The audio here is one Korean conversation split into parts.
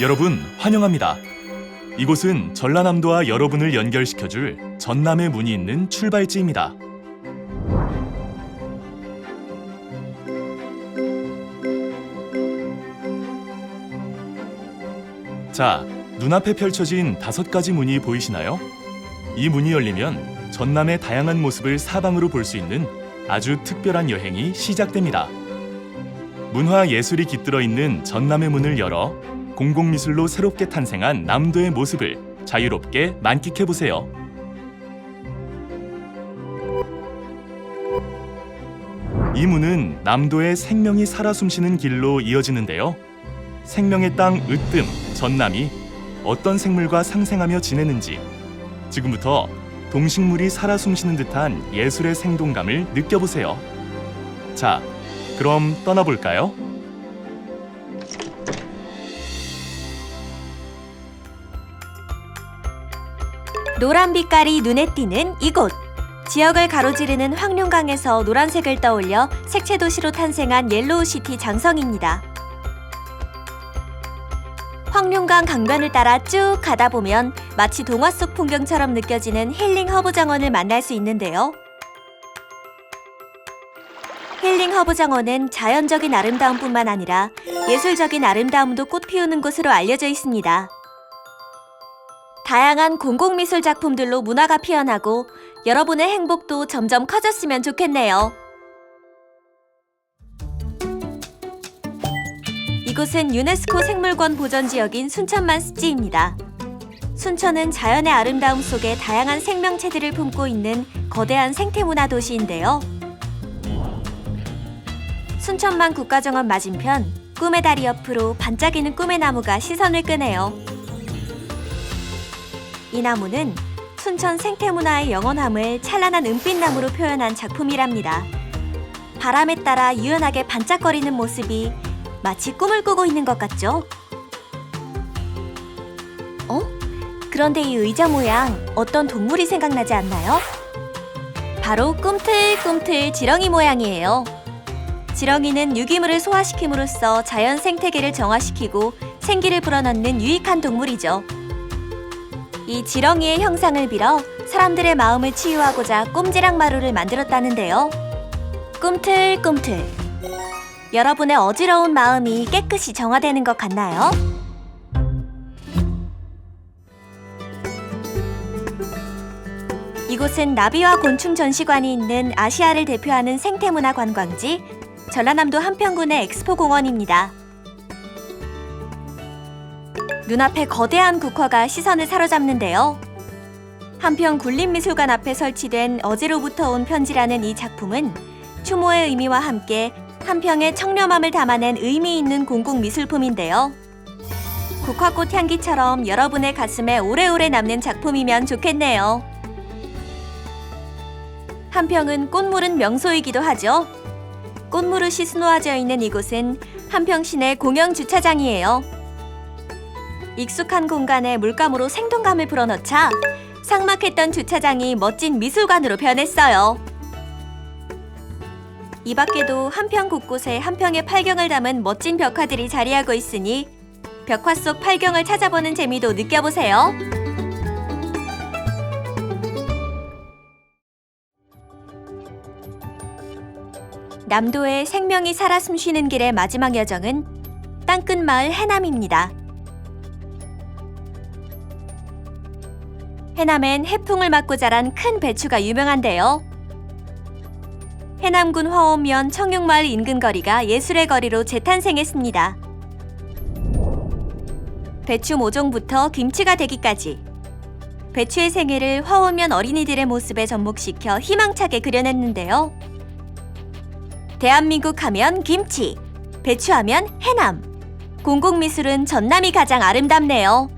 여러분 환영합니다. 이곳은 전라남도와 여러분을 연결시켜줄 전남의 문이 있는 출발지입니다. 자, 눈앞에 펼쳐진 다섯 가지 문이 보이시나요? 이 문이 열리면 전남의 다양한 모습을 사방으로 볼 수 있는 아주 특별한 여행이 시작됩니다. 문화 예술이 깃들어 있는 전남의 문을 열어 공공미술로 새롭게 탄생한 남도의 모습을 자유롭게 만끽해 보세요. 이 문은 남도의 생명이 살아 숨쉬는 길로 이어지는데요. 생명의 땅 으뜸 전남이 어떤 생물과 상생하며 지내는지 지금부터 동식물이 살아 숨쉬는 듯한 예술의 생동감을 느껴보세요. 자, 그럼 떠나볼까요? 노란 빛깔이 눈에 띄는 이곳. 지역을 가로지르는 황룡강에서 노란색을 떠올려 색채 도시로 탄생한 옐로우시티 장성입니다. 황룡강 강변을 따라 쭉 가다 보면 마치 동화 속 풍경처럼 느껴지는 힐링 허브 정원을 만날 수 있는데요. 힐링 허브 정원은 자연적인 아름다움뿐만 아니라 예술적인 아름다움도 꽃 피우는 곳으로 알려져 있습니다. 다양한 공공미술 작품들로 문화가 피어나고 여러분의 행복도 점점 커졌으면 좋겠네요. 이곳은 유네스코 생물권 보전 지역인 순천만 습지입니다. 순천은 자연의 아름다움 속에 다양한 생명체들을 품고 있는 거대한 생태문화 도시인데요. 순천만 국가정원 맞은편 꿈의 다리 옆으로 반짝이는 꿈의 나무가 시선을 끄네요. 이 나무는 순천 생태문화의 영원함을 찬란한 은빛나무로 표현한 작품이랍니다. 바람에 따라 유연하게 반짝거리는 모습이 마치 꿈을 꾸고 있는 것 같죠? 어? 그런데 이 의자 모양 어떤 동물이 생각나지 않나요? 바로 꿈틀꿈틀 지렁이 모양이에요. 지렁이는 유기물을 소화시킴으로써 자연 생태계를 정화시키고 생기를 불어넣는 유익한 동물이죠. 이 지렁이의 형상을 빌어 사람들의 마음을 치유하고자 꼼지락 마루를 만들었다는데요. 꿈틀꿈틀. 여러분의 어지러운 마음이 깨끗이 정화되는 것 같나요? 이곳은 나비와 곤충 전시관이 있는 아시아를 대표하는 생태문화 관광지 전라남도 한평군의 엑스포 공원입니다. 눈앞에 거대한 국화가 시선을 사로잡는데요. 한평 굴림미술관 앞에 설치된 어제로부터 온 편지라는 이 작품은 추모의 의미와 함께 한평의 청렴함을 담아낸 의미 있는 공공미술품인데요. 국화꽃 향기처럼 여러분의 가슴에 오래오래 남는 작품이면 좋겠네요. 한평은 꽃물은 명소이기도 하죠. 꽃무릇이 수놓아져 있는 이곳은 한평 시내 공영 주차장이에요. 익숙한 공간에 물감으로 생동감을 불어넣자 삭막했던 주차장이 멋진 미술관으로 변했어요. 이 밖에도 한평 곳곳에 한평의 팔경을 담은 멋진 벽화들이 자리하고 있으니 벽화 속 팔경을 찾아보는 재미도 느껴보세요. 남도의 생명이 살아 숨쉬는 길의 마지막 여정은 땅끝 마을 해남입니다. 해남엔 해풍을 맞고 자란 큰 배추가 유명한데요. 해남군 화오면 청육마을 인근 거리가 예술의 거리로 재탄생했습니다. 배추 모종부터 김치가 되기까지 배추의 생애를 화오면 어린이들의 모습에 접목시켜 희망차게 그려냈는데요. 대한민국 하면 김치, 배추 하면 해남. 공공미술은 전남이 가장 아름답네요.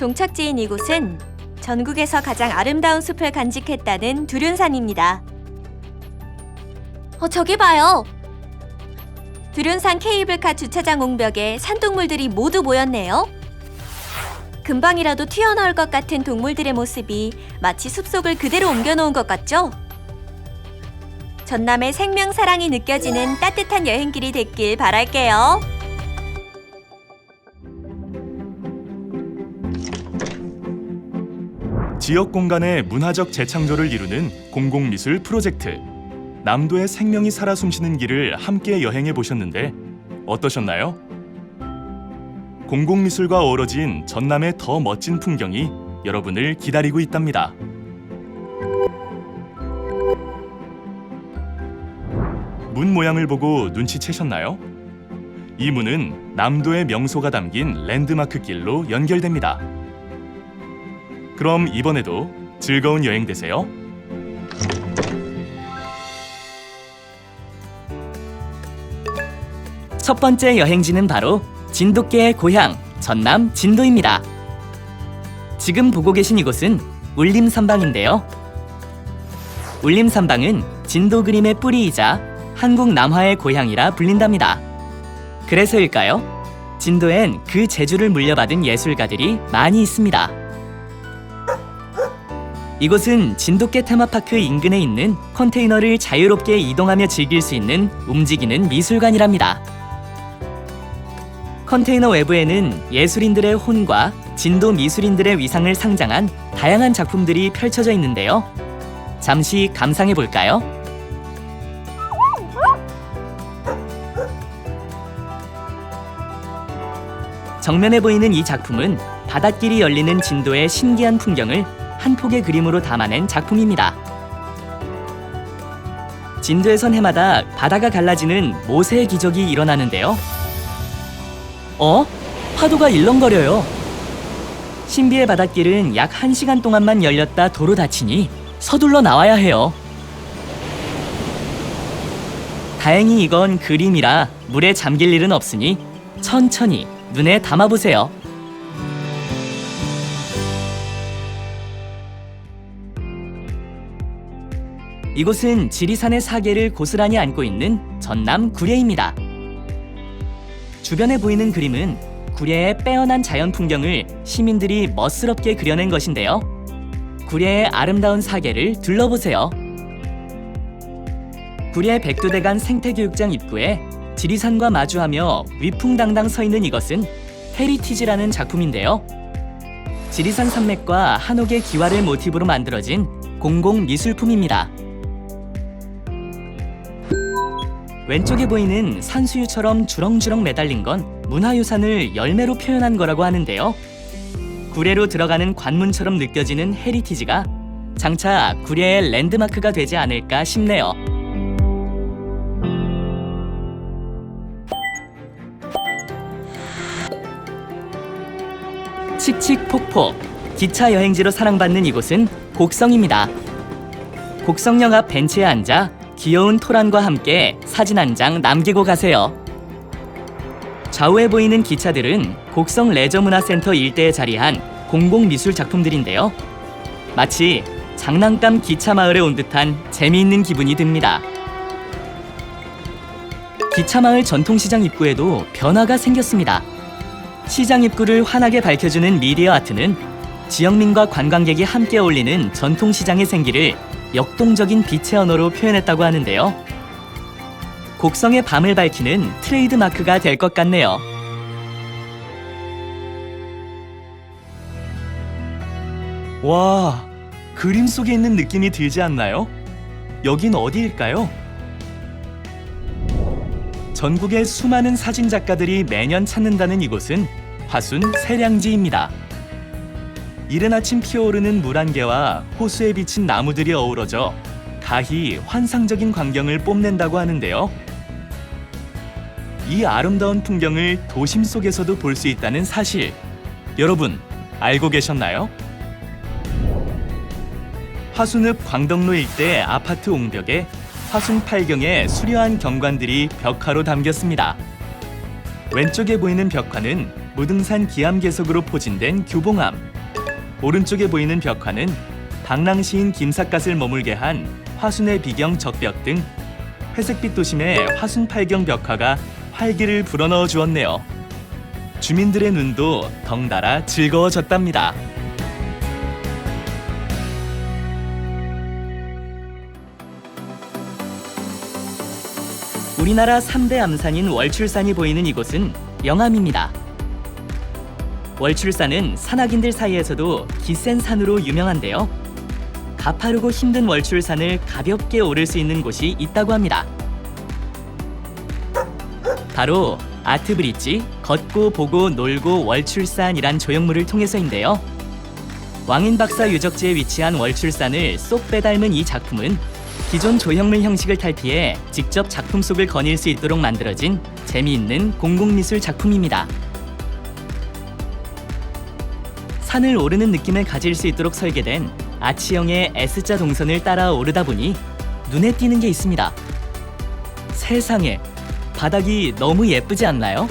종착지인 이곳은 전국에서 가장 아름다운 숲을 간직했다는 두륜산입니다. 어, 저기 봐요. 두륜산 케이블카 주차장 옹벽에 산동물들이 모두 모였네요. 금방이라도 튀어나올 것 같은 동물들의 모습이 마치 숲속을 그대로 옮겨놓은 것 같죠? 전남의 생명 사랑이 느껴지는 따뜻한 여행길이 됐길 바랄게요. 지역 공간의 문화적 재창조를 이루는 공공미술 프로젝트. 남도의 생명이 살아 숨쉬는 길을 함께 여행해 보셨는데 어떠셨나요? 공공미술과 어우러진 전남의 더 멋진 풍경이 여러분을 기다리고 있답니다. 문 모양을 보고 눈치채셨나요? 이 문은 남도의 명소가 담긴 랜드마크 길로 연결됩니다. 그럼 이번에도 즐거운 여행 되세요. 첫 번째 여행지는 바로 진돗개의 고향 전남 진도입니다. 지금 보고 계신 이곳은 울림산방인데요. 울림산방은 진도 그림의 뿌리이자 한국 남화의 고향이라 불린답니다. 그래서일까요? 진도엔 그 재주를 물려받은 예술가들이 많이 있습니다. 이곳은 진돗개 테마파크 인근에 있는 컨테이너를 자유롭게 이동하며 즐길 수 있는 움직이는 미술관이랍니다. 컨테이너 외부에는 예술인들의 혼과 진도 미술인들의 위상을 상장한 다양한 작품들이 펼쳐져 있는데요. 잠시 감상해 볼까요? 정면에 보이는 이 작품은 바닷길이 열리는 진도의 신기한 풍경을 한 폭의 그림으로 담아낸 작품입니다. 진도에선 해마다 바다가 갈라지는 모세의 기적이 일어나는데요. 어? 파도가 일렁거려요. 신비의 바닷길은 약 1시간 동안만 열렸다 도로 닫히니 서둘러 나와야 해요. 다행히 이건 그림이라 물에 잠길 일은 없으니 천천히 눈에 담아보세요. 이곳은 지리산의 사계를 고스란히 안고 있는 전남 구례입니다. 주변에 보이는 그림은 구례의 빼어난 자연 풍경을 시민들이 멋스럽게 그려낸 것인데요. 구례의 아름다운 사계를 둘러보세요. 구례 백두대간 생태교육장 입구에 지리산과 마주하며 위풍당당 서 있는 이것은 헤리티지라는 작품인데요. 지리산 산맥과 한옥의 기와를 모티브로 만들어진 공공 미술품입니다. 왼쪽에 보이는 산수유처럼 주렁주렁 매달린 건 문화유산을 열매로 표현한 거라고 하는데요. 구례로 들어가는 관문처럼 느껴지는 헤리티지가 장차 구례의 랜드마크가 되지 않을까 싶네요. 칙칙폭폭 기차 여행지로 사랑받는 이곳은 곡성입니다. 곡성역 앞 벤치에 앉아 귀여운 토란과 함께 사진 한 장 남기고 가세요. 좌우에 보이는 기차들은 곡성 레저문화센터 일대에 자리한 공공미술 작품들인데요. 마치 장난감 기차 마을에 온 듯한 재미있는 기분이 듭니다. 기차 마을 전통시장 입구에도 변화가 생겼습니다. 시장 입구를 환하게 밝혀주는 미디어 아트는 지역민과 관광객이 함께 어울리는 전통시장의 생기를 역동적인 빛의 언어로 표현했다고 하는데요. 곡성의 밤을 밝히는 트레이드 마크가 될 것 같네요. 와, 그림 속에 있는 느낌이 들지 않나요? 여긴 어디일까요? 전국의 수많은 사진 작가들이 매년 찾는다는 이곳은 화순 세량지입니다. 이른 아침 피어오르는 물안개와 호수에 비친 나무들이 어우러져 가히 환상적인 광경을 뽐낸다고 하는데요. 이 아름다운 풍경을 도심 속에서도 볼 수 있다는 사실, 여러분 알고 계셨나요? 화순읍 광덕로 일대 아파트 옹벽에 화순 팔경의 수려한 경관들이 벽화로 담겼습니다. 왼쪽에 보이는 벽화는 무등산 기암괴석으로 포진된 규봉암. 오른쪽에 보이는 벽화는 방랑시인 김삿갓을 머물게 한 화순의 비경 적벽 등 회색빛 도심의 화순 팔경 벽화가 활기를 불어넣어 주었네요. 주민들의 눈도 덩달아 즐거워졌답니다. 우리나라 3대 암산인 월출산이 보이는 이곳은 영암입니다. 월출산은 산악인들 사이에서도 기센 산으로 유명한데요. 가파르고 힘든 월출산을 가볍게 오를 수 있는 곳이 있다고 합니다. 바로 아트브릿지 걷고 보고 놀고 월출산이란 조형물을 통해서인데요. 왕인 박사 유적지에 위치한 월출산을 쏙 빼닮은 이 작품은 기존 조형물 형식을 탈피해 직접 작품 속을 거닐 수 있도록 만들어진 재미있는 공공미술 작품입니다. 산을 오르는 느낌을 가질 수 있도록 설계된 아치형의 S자 동선을 따라 오르다 보니 눈에 띄는 게 있습니다. 세상에 바닥이 너무 예쁘지 않나요?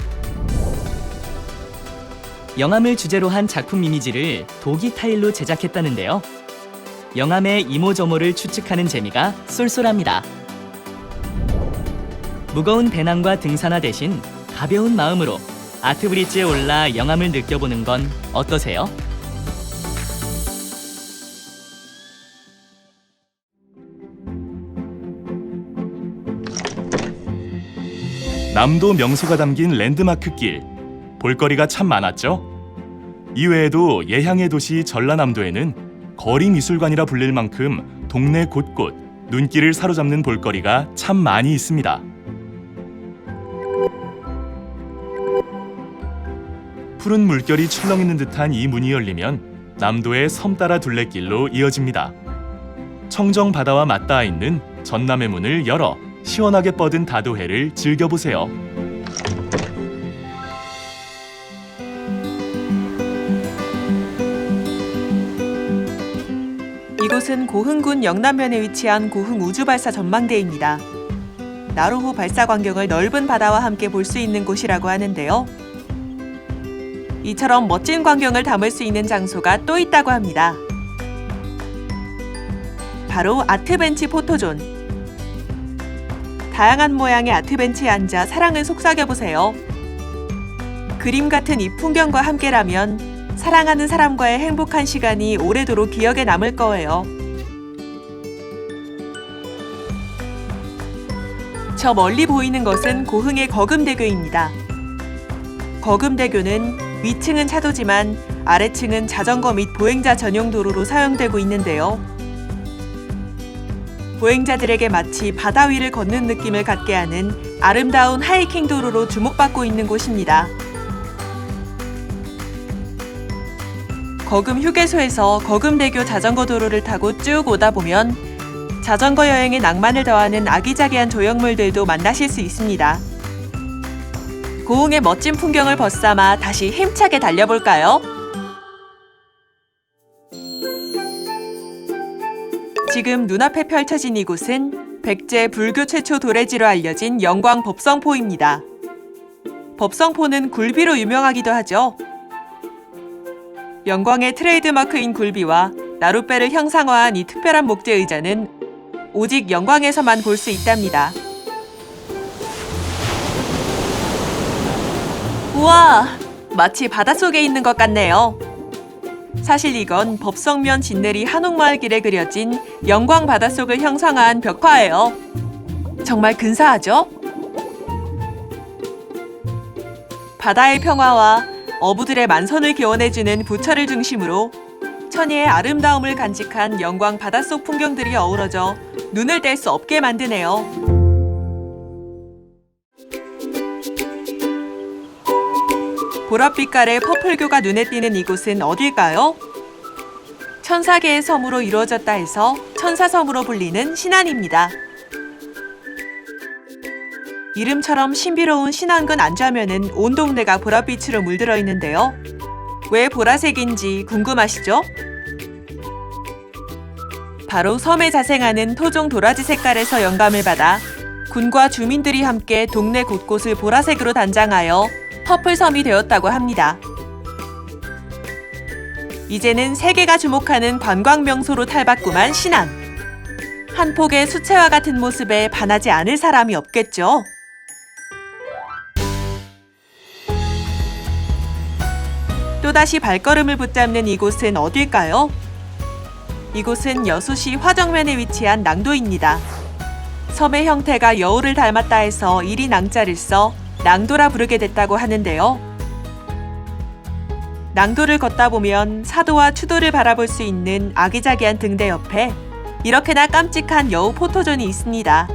영암을 주제로 한 작품 이미지를 도기 타일로 제작했다는데요. 영암의 이모저모를 추측하는 재미가 쏠쏠합니다. 무거운 배낭과 등산화 대신 가벼운 마음으로 아트브릿지에 올라 영암을 느껴보는 건 어떠세요? 남도 명소가 담긴 랜드마크 길. 볼거리가 참 많았죠? 이외에도 예향의 도시 전라남도에는 거리 미술관이라 불릴 만큼 동네 곳곳 눈길을 사로잡는 볼거리가 참 많이 있습니다. 푸른 물결이 출렁이는 듯한 이 문이 열리면 남도의 섬 따라 둘레길로 이어집니다. 청정 바다와 맞닿아 있는 전남의 문을 열어 시원하게 뻗은 다도해를 즐겨보세요. 이곳은 고흥군 영남면에 위치한 고흥 우주발사 전망대입니다. 나로호 발사 광경을 넓은 바다와 함께 볼 수 있는 곳이라고 하는데요. 이처럼 멋진 광경을 담을 수 있는 장소가 또 있다고 합니다. 바로 아트벤치 포토존. 다양한 모양의 아트벤치에 앉아 사랑을 속삭여 보세요. 그림 같은 이 풍경과 함께라면 사랑하는 사람과의 행복한 시간이 오래도록 기억에 남을 거예요. 저 멀리 보이는 것은 고흥의 거금대교입니다. 거금대교는 위층은 차도지만 아래층은 자전거 및 보행자 전용 도로로 사용되고 있는데요. 보행자들에게 마치 바다 위를 걷는 느낌을 갖게 하는 아름다운 하이킹 도로로 주목받고 있는 곳입니다. 거금 휴게소에서 거금대교 자전거 도로를 타고 쭉 오다 보면 자전거 여행의 낭만을 더하는 아기자기한 조형물들도 만나실 수 있습니다. 고흥의 멋진 풍경을 벗삼아 다시 힘차게 달려볼까요? 지금 눈앞에 펼쳐진 이곳은 백제 불교 최초 도래지로 알려진 영광 법성포입니다. 법성포는 굴비로 유명하기도 하죠. 영광의 트레이드마크인 굴비와 나룻배를 형상화한 이 특별한 목재 의자는 오직 영광에서만 볼 수 있답니다. 우와! 마치 바닷속에 있는 것 같네요. 사실 이건 법성면 진내리 한옥마을길에 그려진 영광 바닷속을 형상화한 벽화예요. 정말 근사하죠? 바다의 평화와 어부들의 만선을 기원해주는 부처를 중심으로 천혜의 아름다움을 간직한 영광 바닷속 풍경들이 어우러져 눈을 뗄 수 없게 만드네요. 보랏빛깔의 퍼플교가 눈에 띄는 이곳은 어딜까요? 천사계의 섬으로 이루어졌다 해서 천사섬으로 불리는 신안입니다. 이름처럼 신비로운 신안군 안좌면은 온 동네가 보랏빛으로 물들어 있는데요. 왜 보라색인지 궁금하시죠? 바로 섬에 자생하는 토종 도라지 색깔에서 영감을 받아 군과 주민들이 함께 동네 곳곳을 보라색으로 단장하여 퍼플섬이 되었다고 합니다. 이제는 세계가 주목하는 관광 명소로 탈바꿈한 신안. 한 폭의 수채화 같은 모습에 반하지 않을 사람이 없겠죠. 또다시 발걸음을 붙잡는 이곳은 어딜까요? 이곳은 여수시 화정면에 위치한 낭도입니다. 섬의 형태가 여우를 닮았다 해서 이리 낭자를 써 낭도라 부르게 됐다고 하는데요. 낭도를 걷다 보면 사도와 추도를 바라볼 수 있는 아기자기한 등대 옆에 이렇게나 깜찍한 여우 포토존이 있습니다.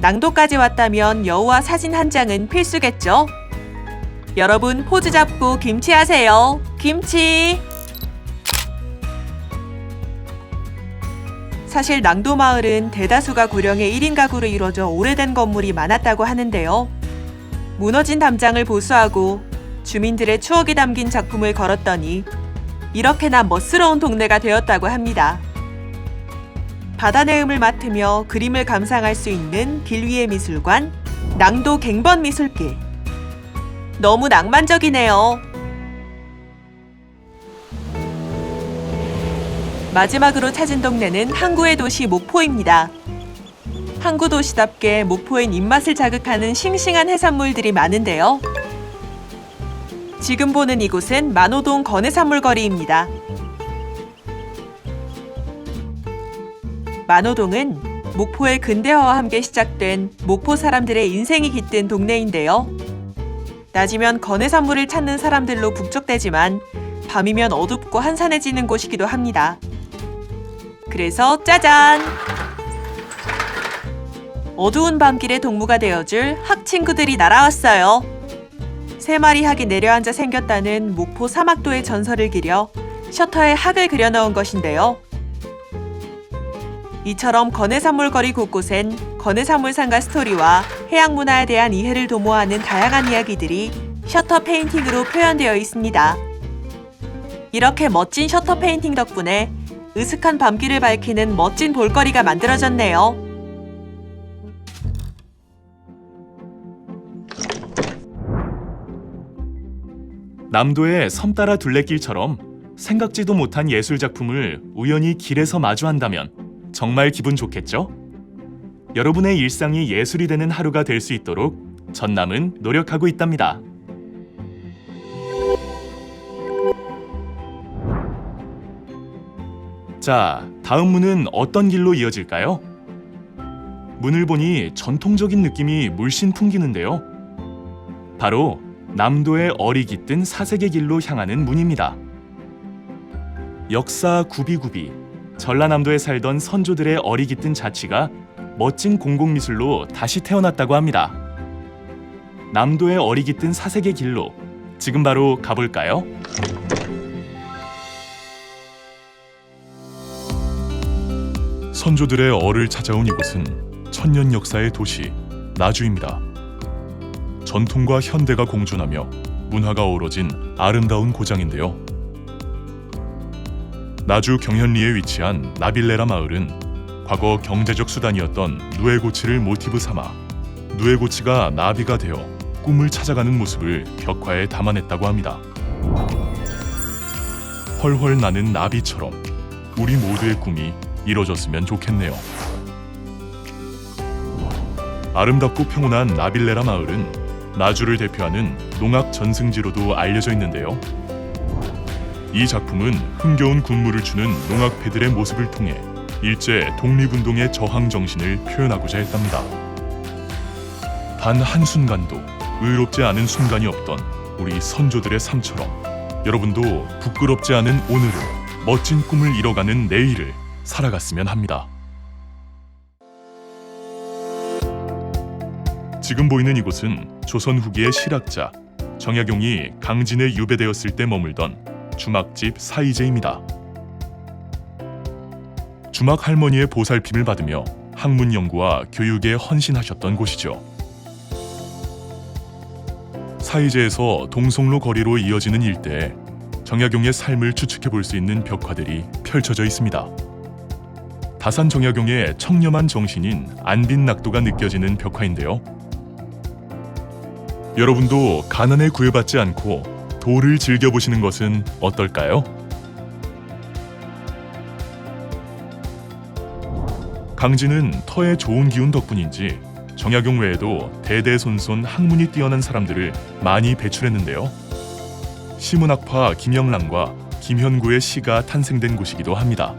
낭도까지 왔다면 여우와 사진 한 장은 필수겠죠? 여러분 포즈 잡고 김치 하세요. 김치! 사실 낭도 마을은 대다수가 고령의 1인 가구로 이루어져 오래된 건물이 많았다고 하는데요. 무너진 담장을 보수하고 주민들의 추억이 담긴 작품을 걸었더니 이렇게나 멋스러운 동네가 되었다고 합니다. 바다 내음을 맡으며 그림을 감상할 수 있는 길 위의 미술관, 낭도 갱번 미술길. 너무 낭만적이네요. 마지막으로 찾은 동네는 항구의 도시 목포입니다. 항구 도시답게 목포엔 입맛을 자극하는 싱싱한 해산물들이 많은데요. 지금 보는 이곳은 만호동 건해산물 거리입니다. 만호동은 목포의 근대화와 함께 시작된 목포 사람들의 인생이 깃든 동네인데요. 낮이면 건해산물을 찾는 사람들로 북적대지만 밤이면 어둡고 한산해지는 곳이기도 합니다. 그래서 짜잔! 어두운 밤길의 동무가 되어줄 학 친구들이 날아왔어요. 세 마리 학이 내려앉아 생겼다는 목포 사막도의 전설을 기려 셔터에 학을 그려 넣은 것인데요. 이처럼 건해산물거리 곳곳엔 건해산물상가 스토리와 해양 문화에 대한 이해를 도모하는 다양한 이야기들이 셔터 페인팅으로 표현되어 있습니다. 이렇게 멋진 셔터 페인팅 덕분에 으슥한 밤길을 밝히는 멋진 볼거리가 만들어졌네요. 남도의 섬 따라 둘레길처럼 생각지도 못한 예술 작품을 우연히 길에서 마주한다면 정말 기분 좋겠죠? 여러분의 일상이 예술이 되는 하루가 될 수 있도록 전남은 노력하고 있답니다. 자, 다음 문은 어떤 길로 이어질까요? 문을 보니 전통적인 느낌이 물씬 풍기는데요. 바로 남도의 어리 깃든 사색의 길로 향하는 문입니다. 역사 구비구비 전라남도에 살던 선조들의 어리 깃든 자취가 멋진 공공미술로 다시 태어났다고 합니다. 남도의 어리 깃든 사색의 길로 지금 바로 가볼까요? 선조들의 어를 찾아온 이곳은 천년 역사의 도시 나주입니다. 전통과 현대가 공존하며 문화가 어우러진 아름다운 고장인데요. 나주 경현리에 위치한 나빌레라 마을은 과거 경제적 수단이었던 누에고치를 모티브 삼아 누에고치가 나비가 되어 꿈을 찾아가는 모습을 벽화에 담아냈다고 합니다. 헐헐 나는 나비처럼 우리 모두의 꿈이 이뤄졌으면 좋겠네요. 아름답고 평온한 나빌레라 마을은 나주를 대표하는 농악 전승지로도 알려져 있는데요. 이 작품은 흥겨운 군무를 추는 농악패들의 모습을 통해 일제 독립운동의 저항 정신을 표현하고자 했답니다. 단 한순간도 의롭지 않은 순간이 없던 우리 선조들의 삶처럼 여러분도 부끄럽지 않은 오늘을 멋진 꿈을 이뤄가는 내일을 살아갔으면 합니다. 지금 보이는 이곳은 조선 후기의 실학자 정약용이 강진에 유배되었을 때 머물던 주막집 사이제입니다. 주막 할머니의 보살핌을 받으며 학문 연구와 교육에 헌신하셨던 곳이죠. 사이제에서 동성로 거리로 이어지는 일대에 정약용의 삶을 추측해 볼 수 있는 벽화들이 펼쳐져 있습니다. 다산 정약용의 청렴한 정신인 안빈 낙도가 느껴지는 벽화인데요. 여러분도 가난에 구애받지 않고 도를 즐겨보시는 것은 어떨까요? 강진은 터의 좋은 기운 덕분인지 정약용 외에도 대대손손 학문이 뛰어난 사람들을 많이 배출했는데요. 시문학파 김영란과 김현구의 시가 탄생된 곳이기도 합니다.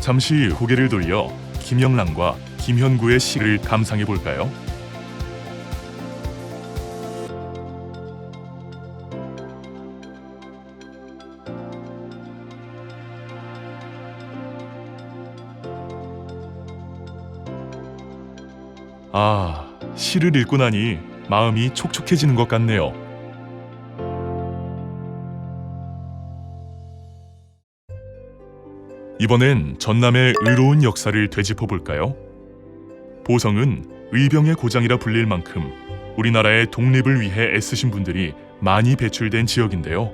잠시 고개를 돌려 김영란과 김현구의 시를 감상해 볼까요? 아, 시를 읽고 나니 마음이 촉촉해지는 것 같네요. 이번엔 전남의 의로운 역사를 되짚어 볼까요? 보성은 의병의 고장이라 불릴 만큼 우리나라의 독립을 위해 애쓰신 분들이 많이 배출된 지역인데요.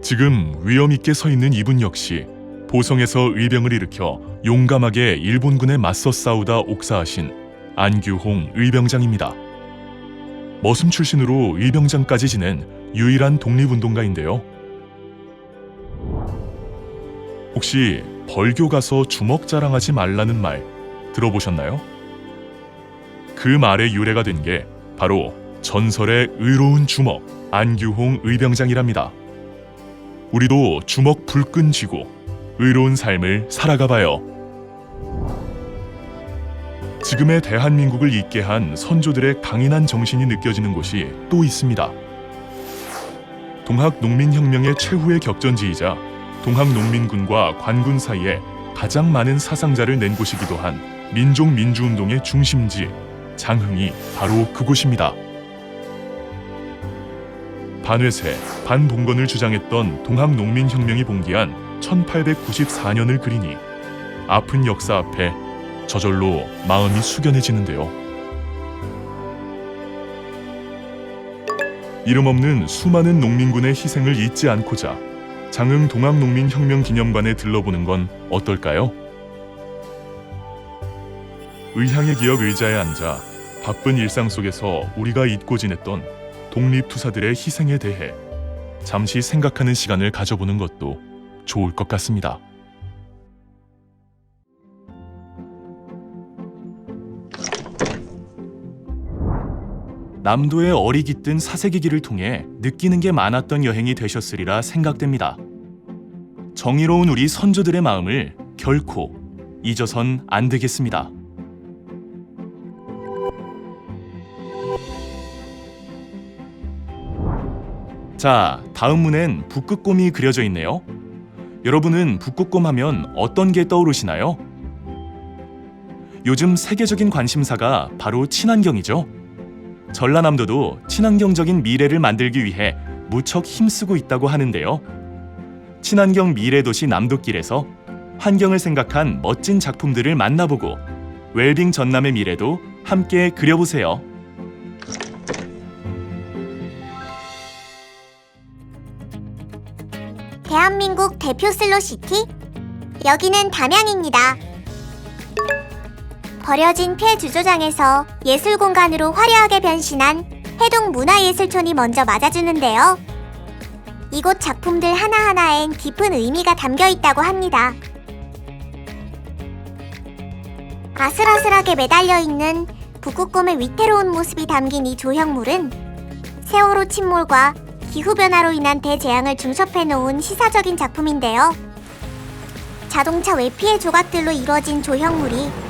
지금 위험 있게 서 있는 이분 역시 보성에서 의병을 일으켜 용감하게 일본군에 맞서 싸우다 옥사하신 안규홍 의병장입니다. 머슴 출신으로 의병장까지 지낸 유일한 독립운동가인데요. 혹시 벌교 가서 주먹 자랑하지 말라는 말 들어보셨나요? 그 말의 유래가 된 게 바로 전설의 의로운 주먹 안규홍 의병장이랍니다. 우리도 주먹 불끈 쥐고 의로운 삶을 살아가 봐요. 지금의 대한민국을 잇게 한 선조들의 강인한 정신이 느껴지는 곳이 또 있습니다. 동학 농민혁명의 최후의 격전지이자 동학농민군과 관군 사이에 가장 많은 사상자를 낸 곳이기도 한 민족 민주운동의 중심지 장흥이 바로 그곳입니다. 반회세, 반봉건을 주장했던 동학농민혁명이 봉기한 1894년을 그리니 아픈 역사 앞에 저절로 마음이 숙연해지는데요. 이름 없는 수많은 농민군의 희생을 잊지 않고자 장흥 동학농민혁명기념관에 들러보는 건 어떨까요? 의향의 기억 의자에 앉아 바쁜 일상 속에서 우리가 잊고 지냈던 독립투사들의 희생에 대해 잠시 생각하는 시간을 가져보는 것도 좋을 것 같습니다. 남도의 어리 깃든 사색이기를 통해 느끼는 게 많았던 여행이 되셨으리라 생각됩니다. 정의로운 우리 선조들의 마음을 결코 잊어선 안 되겠습니다. 자, 다음 문엔 북극곰이 그려져 있네요. 여러분은 북극곰 하면 어떤 게 떠오르시나요? 요즘 세계적인 관심사가 바로 친환경이죠. 전라남도도 친환경적인 미래를 만들기 위해 무척 힘쓰고 있다고 하는데요. 친환경 미래 도시 남도길에서 환경을 생각한 멋진 작품들을 만나보고 웰빙 전남의 미래도 함께 그려보세요. 대한민국 대표 슬로시티 여기는 담양입니다. 버려진 폐주조장에서 예술 공간으로 화려하게 변신한 해동 문화예술촌이 먼저 맞아주는데요. 이곳 작품들 하나하나엔 깊은 의미가 담겨 있다고 합니다. 아슬아슬하게 매달려 있는 북극곰의 위태로운 모습이 담긴 이 조형물은 세월호 침몰과 기후변화로 인한 대재앙을 중첩해 놓은 시사적인 작품인데요. 자동차 외피의 조각들로 이루어진 조형물이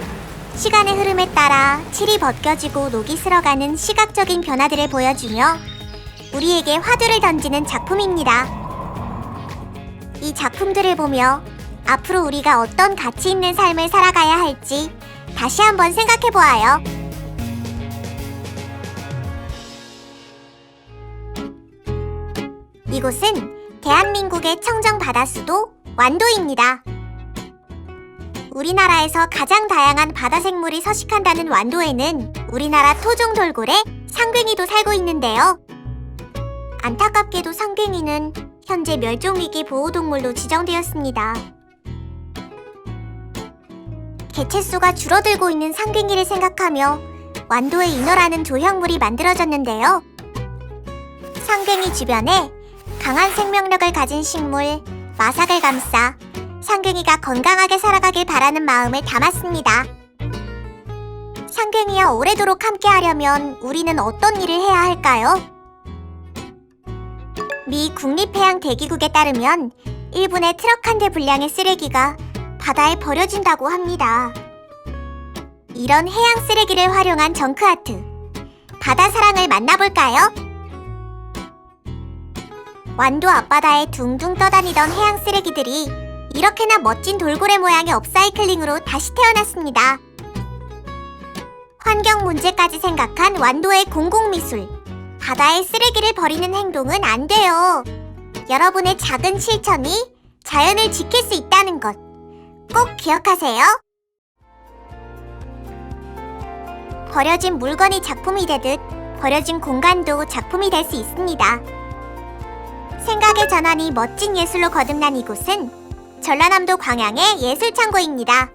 시간의 흐름에 따라 칠이 벗겨지고 녹이 슬어가는 시각적인 변화들을 보여주며 우리에게 화두를 던지는 작품입니다. 이 작품들을 보며 앞으로 우리가 어떤 가치 있는 삶을 살아가야 할지 다시 한번 생각해 보아요. 이곳은 대한민국의 청정 바다수도 완도입니다. 우리나라에서 가장 다양한 바다 생물이 서식한다는 완도에는 우리나라 토종 돌고래 상괭이도 살고 있는데요. 안타깝게도 상괭이는 현재 멸종위기 보호동물로 지정되었습니다. 개체수가 줄어들고 있는 상괭이를 생각하며 완도의 인어라는 조형물이 만들어졌는데요. 상괭이 주변에 강한 생명력을 가진 식물 마삭을 감싸 상괭이가 건강하게 살아가길 바라는 마음을 담았습니다. 상괭이와 오래도록 함께하려면 우리는 어떤 일을 해야 할까요? 미 국립해양대기국에 따르면 1분에 트럭 한 대 분량의 쓰레기가 바다에 버려진다고 합니다. 이런 해양 쓰레기를 활용한 정크아트, 바다 사랑을 만나볼까요? 완도 앞바다에 둥둥 떠다니던 해양 쓰레기들이 이렇게나 멋진 돌고래 모양의 업사이클링으로 다시 태어났습니다. 환경 문제까지 생각한 완도의 공공미술. 바다에 쓰레기를 버리는 행동은 안 돼요. 여러분의 작은 실천이 자연을 지킬 수 있다는 것 꼭 기억하세요. 버려진 물건이 작품이 되듯 버려진 공간도 작품이 될 수 있습니다. 생각의 전환이 멋진 예술로 거듭난 이곳은 전라남도 광양의 예술창고입니다.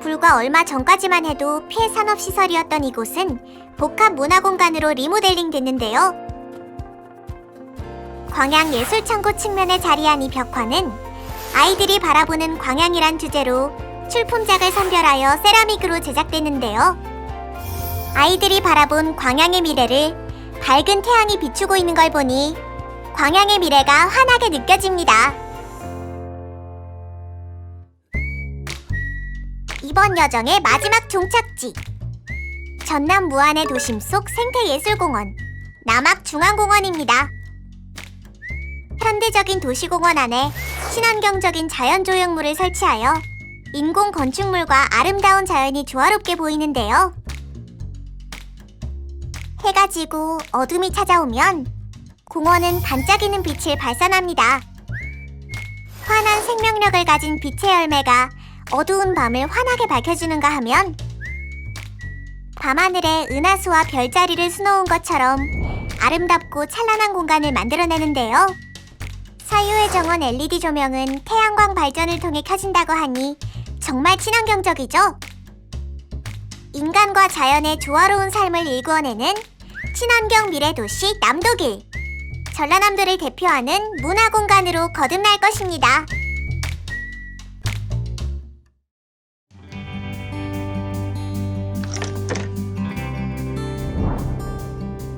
불과 얼마 전까지만 해도 피해 산업 시설이었던 이곳은 복합 문화 공간으로 리모델링 됐는데요. 광양 예술창고 측면에 자리한 이 벽화는 아이들이 바라보는 광양이란 주제로 출품작을 선별하여 세라믹으로 제작됐는데요. 아이들이 바라본 광양의 미래를 밝은 태양이 비추고 있는 걸 보니 광양의 미래가 환하게 느껴집니다. 이번 여정의 마지막 종착지. 전남 무안의 도심 속 생태예술공원 남악중앙공원입니다. 현대적인 도시공원 안에 친환경적인 자연조형물을 설치하여 인공 건축물과 아름다운 자연이 조화롭게 보이는데요. 해가 지고 어둠이 찾아오면 공원은 반짝이는 빛을 발산합니다. 환한 생명력을 가진 빛의 열매가 어두운 밤을 환하게 밝혀주는가 하면 밤하늘에 은하수와 별자리를 수놓은 것처럼 아름답고 찬란한 공간을 만들어내는데요. 사유의 정원 LED 조명은 태양광 발전을 통해 켜진다고 하니 정말 친환경적이죠? 인간과 자연의 조화로운 삶을 일구어내는 친환경 미래 도시 남도길. 전라남도를 대표하는 문화 공간으로 거듭날 것입니다.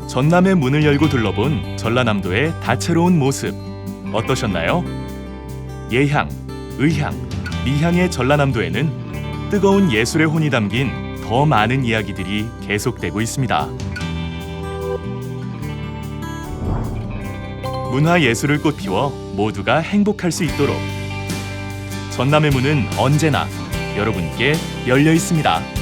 전남의 문을 열고 둘러본 전라남도의 다채로운 모습 어떠셨나요? 예향, 의향, 미향의 전라남도에는 뜨거운 예술의 혼이 담긴 더 많은 이야기들이 계속되고 있습니다. 문화 예술을 꽃피워 모두가 행복할 수 있도록 전남의 문은 언제나 여러분께 열려 있습니다.